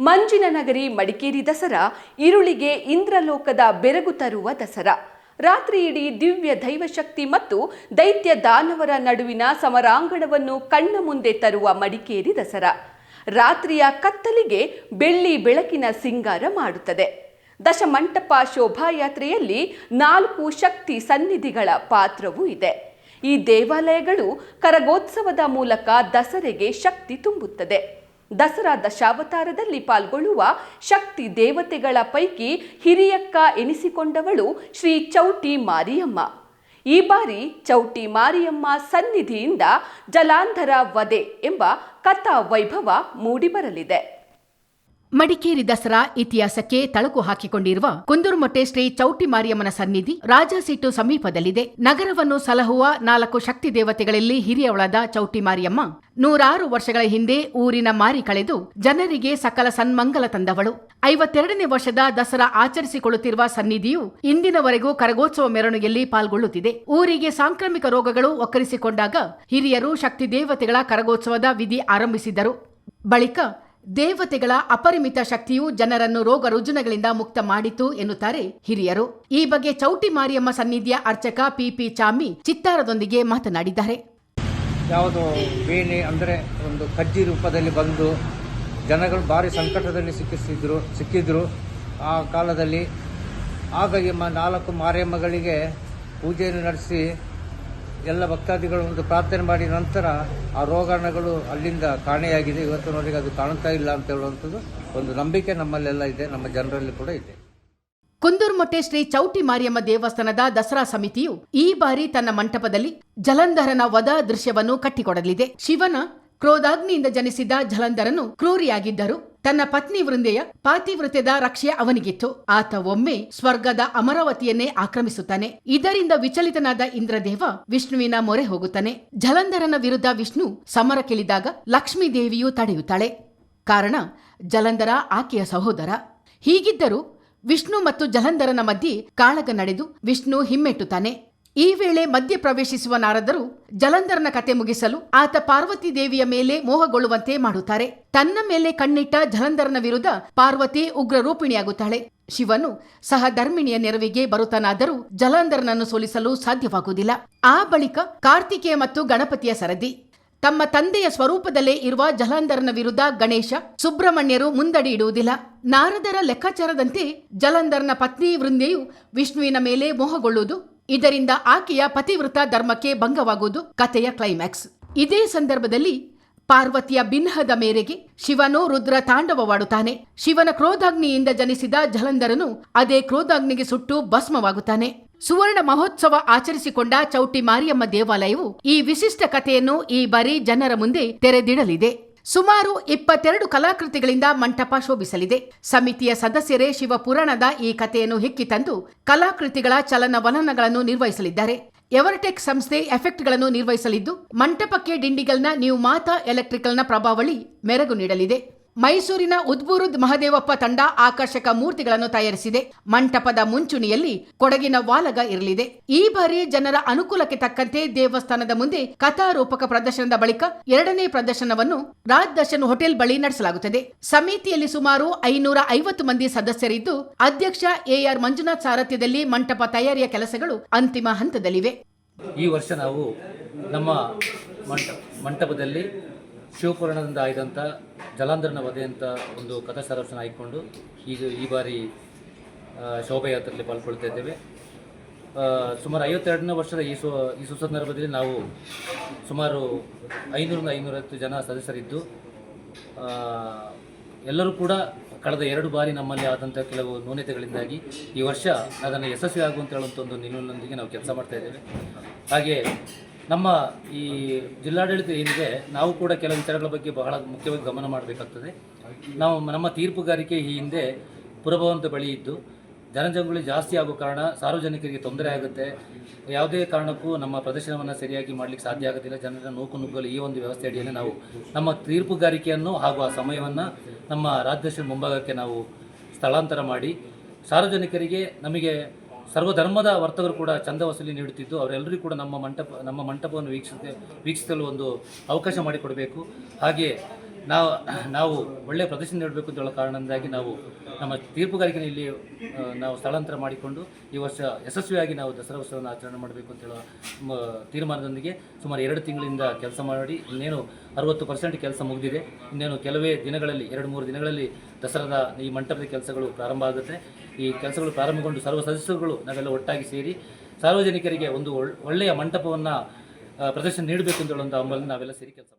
ಮಂಜಿನ ನಗರಿ, ಮಡಿಕೇರಿ ದಸರಾ ಇರುಳಿಗೆ ಇಂದ್ರಲೋಕದ ಬೆರಗು ತರುವ ದಸರಾ. ರಾತ್ರಿ ಇಡೀ ದಿವ್ಯ ದೈವಶಕ್ತಿ ಮತ್ತು ದೈತ್ಯ ದಾನವರ ನಡುವಿನ ಸಮರಾಂಗಣವನ್ನು ಕಣ್ಣ ಮುಂದೆ ತರುವ ಮಡಿಕೇರಿ ದಸರಾ. ರಾತ್ರಿಯ ಕತ್ತಲಿಗೆ ಬೆಳ್ಳಿ ಬೆಳಕಿನ ಸಿಂಗಾರ ಮಾಡುತ್ತದೆ. ದಶಮಂಟಪ ಶೋಭಾಯಾತ್ರೆಯಲ್ಲಿ ನಾಲ್ಕು ಶಕ್ತಿ ಸನ್ನಿಧಿಗಳ ಪಾತ್ರವೂ ಇದೆ. ಈ ದೇವಾಲಯಗಳು ಕರಗೋತ್ಸವದ ಮೂಲಕ ದಸರೆಗೆ ಶಕ್ತಿ ತುಂಬುತ್ತದೆ. ದಸರಾ ದಶಾವತಾರದಲ್ಲಿ ಪಾಲ್ಗೊಳ್ಳುವ ಶಕ್ತಿ ದೇವತೆಗಳ ಪೈಕಿ ಹಿರಿಯಕ್ಕ ಎನಿಸಿಕೊಂಡವಳು ಶ್ರೀ ಚೌಟಿ ಮಾರಿಯಮ್ಮ. ಈ ಬಾರಿ ಚೌಟಿ ಮಾರಿಯಮ್ಮ ಸನ್ನಿಧಿಯಿಂದ ಜಲಾಂಧರ ವಧೆ ಎಂಬ ಕಥಾ ವೈಭವ ಮೂಡಿಬರಲಿದೆ. ಮಡಿಕೇರಿ ದಸರಾ ಇತಿಹಾಸಕ್ಕೆ ತಳಕು ಹಾಕಿಕೊಂಡಿರುವ ಕುಂದೂರುಮೊಟ್ಟೆ ಶ್ರೀ ಚೌಟಿ ಮಾರಿಯಮ್ಮನ ಸನ್ನಿಧಿ ರಾಜಾಸೀಟು ಸಮೀಪದಲ್ಲಿದೆ. ನಗರವನ್ನು ಸಲಹುವ ನಾಲ್ಕು ಶಕ್ತಿ ದೇವತೆಗಳಲ್ಲಿ ಹಿರಿಯವಳಾದ ಚೌಟಿ ಮಾರಿಯಮ್ಮ ನೂರಾರು ವರ್ಷಗಳ ಹಿಂದೆ ಊರಿನ ಮಾರಿ ಕಳೆದು ಜನರಿಗೆ ಸಕಲ ಸನ್ಮಂಗಲ ತಂದವಳು. ಐವತ್ತೆರಡನೇ ವರ್ಷದ ದಸರಾ ಆಚರಿಸಿಕೊಳ್ಳುತ್ತಿರುವ ಸನ್ನಿಧಿಯು ಇಂದಿನವರೆಗೂ ಕರಗೋತ್ಸವ ಮೆರವಣಿಗೆಯಲ್ಲಿ ಪಾಲ್ಗೊಳ್ಳುತ್ತಿದೆ. ಊರಿಗೆ ಸಾಂಕ್ರಾಮಿಕ ರೋಗಗಳು ಒಕ್ಕರಿಸಿಕೊಂಡಾಗ ಹಿರಿಯರು ಶಕ್ತಿ ದೇವತೆಗಳ ಕರಗೋತ್ಸವದ ವಿಧಿ ಆರಂಭಿಸಿದರು. ಬಳಿಕ ದೇವತೆಗಳ ಅಪರಿಮಿತ ಶಕ್ತಿಯು ಜನರನ್ನು ರೋಗ ರುಜಿನಗಳಿಂದ ಮುಕ್ತ ಮಾಡಿತು ಎನ್ನುತ್ತಾರೆ ಹಿರಿಯರು. ಈ ಬಗ್ಗೆ ಚೌಟಿ ಮಾರಿಯಮ್ಮ ಸನ್ನಿಧಿಯ ಅರ್ಚಕ ಪಿಪಿ ಚಾಮಿ ಚಿತ್ತಾರದೊಂದಿಗೆ ಮಾತನಾಡಿದ್ದಾರೆ. ಯಾವುದು ಬೇನೆ ಅಂದರೆ ಒಂದು ಕಜ್ಜಿ ರೂಪದಲ್ಲಿ ಬಂದು ಜನಗಳು ಭಾರಿ ಸಂಕಟದಲ್ಲಿ ಸಿಕ್ಕಿಸಿದ್ರು, ಸಿಕ್ಕಿದ್ರು. ಆ ಕಾಲದಲ್ಲಿ ಆಗ ನಾಲ್ಕು ಮಾರಿಯಮ್ಮಗಳಿಗೆ ಪೂಜೆಯನ್ನು ನಡೆಸಿ ಎಲ್ಲ ಭಕ್ತಾದಿಗಳು ಒಂದು ಪ್ರಾರ್ಥನೆ ಮಾಡಿದ ನಂತರ ಆ ರೋಗಾಣಗಳು ಅಲ್ಲಿಂದ ಕಾಣೆಯಾಗಿದೆ. ಇವತ್ತಿನವರೆಗೆ ಅದು ಕಾಣ್ತಾ ಇಲ್ಲ ಅಂತ ಹೇಳುವಂಥದ್ದು ಒಂದು ನಂಬಿಕೆ ನಮ್ಮಲ್ಲೆಲ್ಲ ಇದೆ. ನಮ್ಮ ಜನರಲ್ಲಿ ಕೂಡ ಇದೆ. ಕುಂದೂರ್ಮೊಟ್ಟೆ ಶ್ರೀ ಚೌಟಿ ಮಾರಿಯಮ್ಮ ದೇವಸ್ಥಾನದ ದಸರಾ ಸಮಿತಿಯು ಈ ಬಾರಿ ತನ್ನ ಮಂಟಪದಲ್ಲಿ ಜಲಂಧರನ ವದ ದೃಶ್ಯವನ್ನು ಕಟ್ಟಿಕೊಡಲಿದೆ. ಶಿವನ ಕ್ರೋಧಾಗ್ನಿಯಿಂದ ಜನಿಸಿದ ಜಲಂಧರನು ಕ್ರೂರಿಯಾಗಿದ್ದರು. ತನ್ನ ಪತ್ನಿ ವೃಂದೆಯ ಪಾತಿವೃತ್ಯದ ರಕ್ಷೆ ಅವನಿಗಿತ್ತು. ಆತ ಒಮ್ಮೆ ಸ್ವರ್ಗದ ಅಮರಾವತಿಯನ್ನೇ ಆಕ್ರಮಿಸುತ್ತಾನೆ. ಇದರಿಂದ ವಿಚಲಿತನಾದ ಇಂದ್ರದೇವ ವಿಷ್ಣುವಿನ ಮೊರೆ ಹೋಗುತ್ತಾನೆ. ಜಲಂಧರನ ವಿರುದ್ಧ ವಿಷ್ಣು ಸಮರಕ್ಕಿಳಿದಾಗ ಲಕ್ಷ್ಮೀ ದೇವಿಯು ತಡೆಯುತ್ತಾಳೆ. ಕಾರಣ, ಜಲಂಧರ ಆಕೆಯ ಸಹೋದರ. ಹೀಗಿದ್ದರೂ ವಿಷ್ಣು ಮತ್ತು ಜಲಂಧರನ ಮಧ್ಯೆ ಕಾಳಗ ನಡೆದು ವಿಷ್ಣು ಹಿಮ್ಮೆಟ್ಟುತ್ತಾನೆ. ಈ ವೇಳೆ ಮಧ್ಯ ಪ್ರವೇಶಿಸುವ ನಾರದರು ಜಲಂಧರನ ಕತೆ ಮುಗಿಸಲು ಆತ ಪಾರ್ವತಿ ದೇವಿಯ ಮೇಲೆ ಮೋಹಗೊಳ್ಳುವಂತೆ ಮಾಡುತ್ತಾರೆ. ತನ್ನ ಮೇಲೆ ಕಣ್ಣಿಟ್ಟ ಜಲಂಧರನ ವಿರುದ್ಧ ಪಾರ್ವತಿ ಉಗ್ರ ರೂಪಿಣಿಯಾಗುತ್ತಾಳೆ ಶಿವನು ಸಹಧರ್ಮಿಣಿಯ ನೆರವಿಗೆ ಬರುತ್ತನಾದರೂ ಜಲಂಧರನನ್ನು ಸೋಲಿಸಲು ಸಾಧ್ಯವಾಗುವುದಿಲ್ಲ. ಆ ಬಳಿಕ ಕಾರ್ತಿಕೇಯ ಮತ್ತು ಗಣಪತಿಯ ಸರದಿ. ತಮ್ಮ ತಂದೆಯ ಸ್ವರೂಪದಲ್ಲೇ ಇರುವ ಜಲಂಧರನ ವಿರುದ್ಧ ಗಣೇಶ, ಸುಬ್ರಹ್ಮಣ್ಯರು ಮುಂದಡಿ ಇಡುವುದಿಲ್ಲ. ನಾರದರ ಲೆಕ್ಕಾಚಾರದಂತೆ ಜಲಂಧರನ ಪತ್ನಿ ವೃಂದೆಯು ವಿಷ್ಣುವಿನ ಮೇಲೆ ಮೋಹಗೊಳ್ಳುವುದು ಇದರಿಂದ ಆಕೆಯ ಪತಿವೃತ ಧರ್ಮಕ್ಕೆ ಭಂಗವಾಗುವುದು ಕಥೆಯ ಕ್ಲೈಮ್ಯಾಕ್ಸ್. ಇದೇ ಸಂದರ್ಭದಲ್ಲಿ ಪಾರ್ವತಿಯ ಬಿನ್ಹದ ಮೇರೆಗೆ ಶಿವನು ರುದ್ರ ತಾಂಡವವಾಡುತ್ತಾನೆ. ಶಿವನ ಕ್ರೋಧಾಗ್ನಿಯಿಂದ ಜನಿಸಿದ ಜಲಂಧರನು ಅದೇ ಕ್ರೋಧಾಗ್ನಿಗೆ ಸುಟ್ಟು ಭಸ್ಮವಾಗುತ್ತಾನೆ. ಸುವರ್ಣ ಮಹೋತ್ಸವ ಆಚರಿಸಿಕೊಂಡ ಚೌಟಿ ಮಾರಿಯಮ್ಮ ದೇವಾಲಯವು ಈ ವಿಶಿಷ್ಟ ಕಥೆಯನ್ನು ಈ ಬಾರಿ ಜನರ ಮುಂದೆ ತೆರೆದಿಡಲಿದೆ. ಸುಮಾರು ಇಪ್ಪತ್ತೆರಡು ಕಲಾಕೃತಿಗಳಿಂದ ಮಂಟಪ ಶೋಭಿಸಲಿದೆ. ಸಮಿತಿಯ ಸದಸ್ಯರೇ ಶಿವಪುರಾಣದ ಈ ಕಥೆಯನ್ನು ಹಿಕ್ಕಿ ತಂದು ಕಲಾಕೃತಿಗಳ ಚಲನವಲನಗಳನ್ನು ನಿರ್ವಹಿಸಲಿದ್ದಾರೆ. ಎವರ್ಟೆಕ್ ಸಂಸ್ಥೆ ಎಫೆಕ್ಟ್ಗಳನ್ನು ನಿರ್ವಹಿಸಲಿದ್ದು, ಮಂಟಪಕ್ಕೆ ಡಿಂಡಿಗಲ್ನ ನ್ಯೂ ಮಾತಾ ಎಲೆಕ್ಟ್ರಿಕಲ್ನ ಪ್ರಭಾವಳಿ ಮೆರಗು ನೀಡಲಿದೆ. ಮೈಸೂರಿನ ಉದ್ಬೂರುದ್ ಮಹದೇವಪ್ಪ ತಂಡ ಆಕರ್ಷಕ ಮೂರ್ತಿಗಳನ್ನು ತಯಾರಿಸಿದೆ. ಮಂಟಪದ ಮುಂಚೂಣಿಯಲ್ಲಿ ಕೊಡಗಿನ ವಾಲಗ ಇರಲಿದೆ. ಈ ಬಾರಿ ಜನರ ಅನುಕೂಲಕ್ಕೆ ತಕ್ಕಂತೆ ದೇವಸ್ಥಾನದ ಮುಂದೆ ಕಥಾರೂಪಕ ಪ್ರದರ್ಶನದ ಬಳಿಕ ಎರಡನೇ ಪ್ರದರ್ಶನವನ್ನು ರಾಜ್ ದರ್ಶನ್ ಹೋಟೆಲ್ ಬಳಿ ನಡೆಸಲಾಗುತ್ತದೆ. ಸಮಿತಿಯಲ್ಲಿ ಸುಮಾರು ಐನೂರ ಐವತ್ತು ಮಂದಿ ಸದಸ್ಯರಿದ್ದು, ಅಧ್ಯಕ್ಷ ಎಆರ್ ಮಂಜುನಾಥ್ ಸಾರಥ್ಯದಲ್ಲಿ ಮಂಟಪ ತಯಾರಿಯ ಕೆಲಸಗಳು ಅಂತಿಮ ಹಂತದಲ್ಲಿವೆ. ಈ ವರ್ಷ ನಾವು ನಮ್ಮ ಮಂಟ, ಮಂಟಪದಲ್ಲಿ ಶಿವಪುರಾಣದಿಂದ ಆಯ್ದಂಥ ಜಲಾಂಧರನ ವಧೆ ಅಂತ ಒಂದು ಕಥಾ ಸರಸನ ಆಯ್ಕೊಂಡು ಈಗ ಈ ಬಾರಿ ಶೋಭಾಯಾತ್ರೆಯಲ್ಲಿ ಪಾಲ್ಗೊಳ್ತಾ ಇದ್ದೇವೆ. ಸುಮಾರು ಐವತ್ತೆರಡನೇ ವರ್ಷದ ಈ ಸು, ಈ ಸುಸಂದರ್ಭದಲ್ಲಿ ನಾವು ಸುಮಾರು ಐನೂರಿಂದ ಐನೂರೈವತ್ತು ಜನ ಸದಸ್ಯರಿದ್ದು ಎಲ್ಲರೂ ಕೂಡ ಕಳೆದ ಎರಡು ಬಾರಿ ನಮ್ಮಲ್ಲಿ ಆದಂಥ ಕೆಲವು ನ್ಯೂನತೆಗಳಿಂದಾಗಿ ಈ ವರ್ಷ ಅದನ್ನು ಯಶಸ್ವಿ ಆಗುವಂತ ಹೇಳುವಂಥ ಒಂದು ನಿಲುವಿನೊಂದಿಗೆ ನಾವು ಕೆಲಸ ಮಾಡ್ತಾ ಇದ್ದೇವೆ. ಹಾಗೆ ನಮ್ಮ ಈ ಜಿಲ್ಲಾಡಳಿತ ಏನಿದೆ, ನಾವು ಕೂಡ ಕೆಲವು ವಿಚಾರಗಳ ಬಗ್ಗೆ ಬಹಳ ಮುಖ್ಯವಾಗಿ ಗಮನ ಮಾಡಬೇಕಾಗ್ತದೆ. ನಾವು ನಮ್ಮ ತೀರ್ಪುಗಾರಿಕೆ ಈ ಹಿಂದೆ ಪುರಭವಂತ ಬಳಿ ಇದ್ದು, ಜನಜಂಗುಳಿ ಜಾಸ್ತಿ ಆಗೋ ಕಾರಣ ಸಾರ್ವಜನಿಕರಿಗೆ ತೊಂದರೆ ಆಗುತ್ತೆ. ಯಾವುದೇ ಕಾರಣಕ್ಕೂ ನಮ್ಮ ಪ್ರದರ್ಶನವನ್ನು ಸರಿಯಾಗಿ ಮಾಡಲಿಕ್ಕೆ ಸಾಧ್ಯ ಆಗೋದಿಲ್ಲ. ಜನರ ನೂಕು ನುಗ್ಗಲು ಈ ಒಂದು ವ್ಯವಸ್ಥೆ ಅಡಿಯಲ್ಲಿ ನಾವು ನಮ್ಮ ತೀರ್ಪುಗಾರಿಕೆಯನ್ನು ಹಾಗೂ ಆ ಸಮಯವನ್ನು ನಮ್ಮ ರಾಜ್ಯದರ್ಶನ ಮುಂಭಾಗಕ್ಕೆ ನಾವು ಸ್ಥಳಾಂತರ ಮಾಡಿ, ಸಾರ್ವಜನಿಕರಿಗೆ ನಮಗೆ ಸರ್ವಧರ್ಮದ ವರ್ತಕರು ಕೂಡ ಚಂದ ವಸೂಲಿ ನೀಡುತ್ತಿದ್ದು ಅವರೆಲ್ಲರಿಗೂ ಕೂಡ ನಮ್ಮ ಮಂಟಪ, ನಮ್ಮ ಮಂಟಪವನ್ನು ವೀಕ್ಷಿಸ ವೀಕ್ಷಿಸಲು ಒಂದು ಅವಕಾಶ ಮಾಡಿಕೊಡಬೇಕು. ಹಾಗೆ ನಾವು ನಾವು ಒಳ್ಳೆಯ ಪ್ರದರ್ಶನ ನೀಡಬೇಕು ಅಂತ ಹೇಳೋ ಕಾರಣದಿಂದಾಗಿ ನಾವು ನಮ್ಮ ತೀರ್ಪುಗಾರಿಕೆನ ಇಲ್ಲಿ ನಾವು ಸ್ಥಳಾಂತರ ಮಾಡಿಕೊಂಡು ಈ ವರ್ಷ ಯಶಸ್ವಿಯಾಗಿ ನಾವು ದಸರಾ ಉತ್ಸವವನ್ನು ಆಚರಣೆ ಮಾಡಬೇಕು ಅಂತ ಹೇಳೋ ತೀರ್ಮಾನದೊಂದಿಗೆ ಸುಮಾರು ಎರಡು ತಿಂಗಳಿಂದ ಕೆಲಸ ಮಾಡಿ, ಇನ್ನೇನು ಅರವತ್ತು ಪರ್ಸೆಂಟ್ ಕೆಲಸ ಮುಗಿದಿದೆ. ಇನ್ನೇನು ಕೆಲವೇ ದಿನಗಳಲ್ಲಿ, ಎರಡು ಮೂರು ದಿನಗಳಲ್ಲಿ ದಸರಾದ ಈ ಮಂಟಪದ ಕೆಲಸಗಳು ಪ್ರಾರಂಭ ಆಗುತ್ತೆ. ಈ ಕೆಲಸಗಳು ಪ್ರಾರಂಭಗೊಂಡು ಸರ್ವ ಸದಸ್ಯರುಗಳು ನಾವೆಲ್ಲ ಒಟ್ಟಾಗಿ ಸೇರಿ ಸಾರ್ವಜನಿಕರಿಗೆ ಒಂದು ಒಳ್- ಒಳ್ಳೆಯ ಮಂಟಪವನ್ನು ಪ್ರದರ್ಶನ ನೀಡಬೇಕು ಅಂತ ನಾವೆಲ್ಲ ಸೇರಿ ಕೆಲಸ